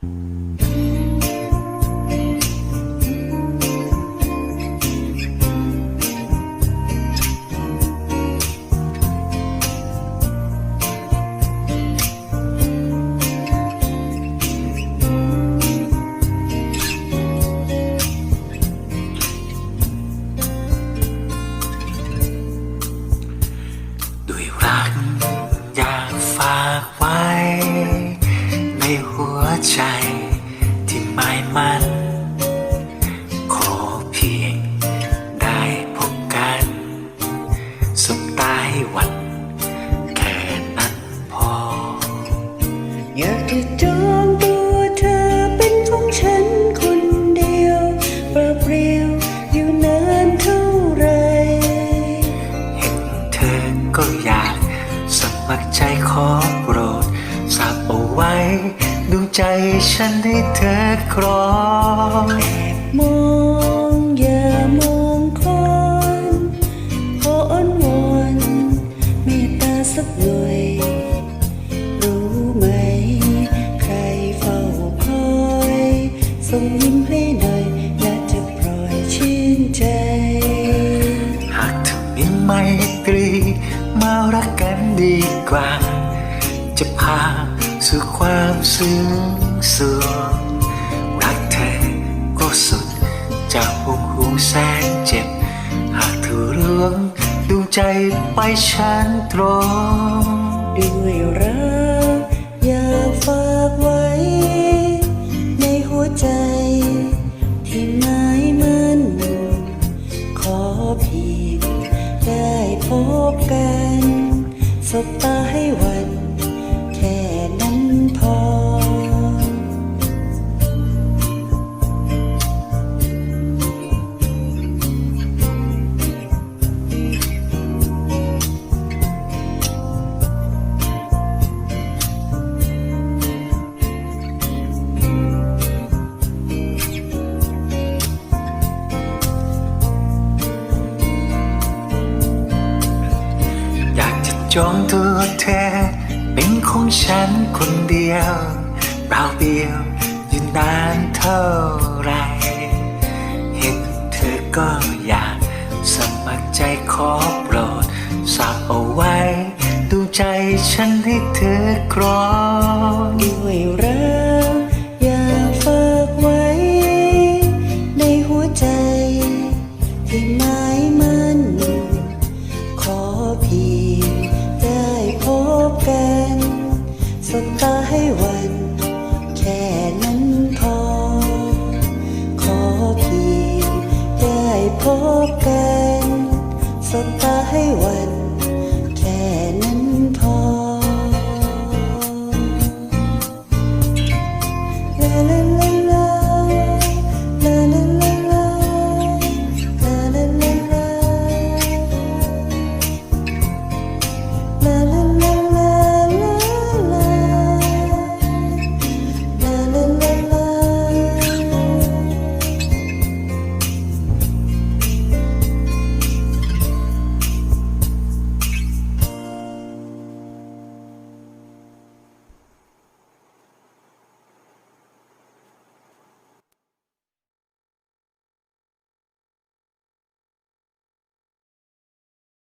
ด้วยรักอยากฝากไว้ในหัว ใจที่ไม่มัน ขอเพียงได้พบกันสบตาให้วันแค่นั้นพอ อยากจะจองตัวเธอเป็นของฉันคนเดียวเปล่าเปลี่ยวอยู่นานเท่าไร เห็นเธอก็อยากสมัครใจขอโปรดสาบเอาไว้ ดวงใจฉันให้เธอครองมองอย่ามองคนขออ้อนวอนเมตตาสักหน่อย รู้ไหม ใครเฝ้าคอยส่งยิ้มให้หน่อย และจะปล่อยชื่นใจ หากเธอมีไมตรี มารักกันดีกว่า จะพา สู่ความซึ้งสุขรักเธอก็สุดจะห่วงหูแสนเจ็บ หากเธอร่องดวงใจไปฉันตรงด้วยรัก องตัวเธอ เป็นของฉันคนเดียวเปล่าเปลี่ยวอยู่นานเท่าไรเห็นเธอก็อยากสมัครใจขอโปรดสับเอาไว้ ดูใจฉันให้เธอครองด้วยรั พบกันสบตาให้วัน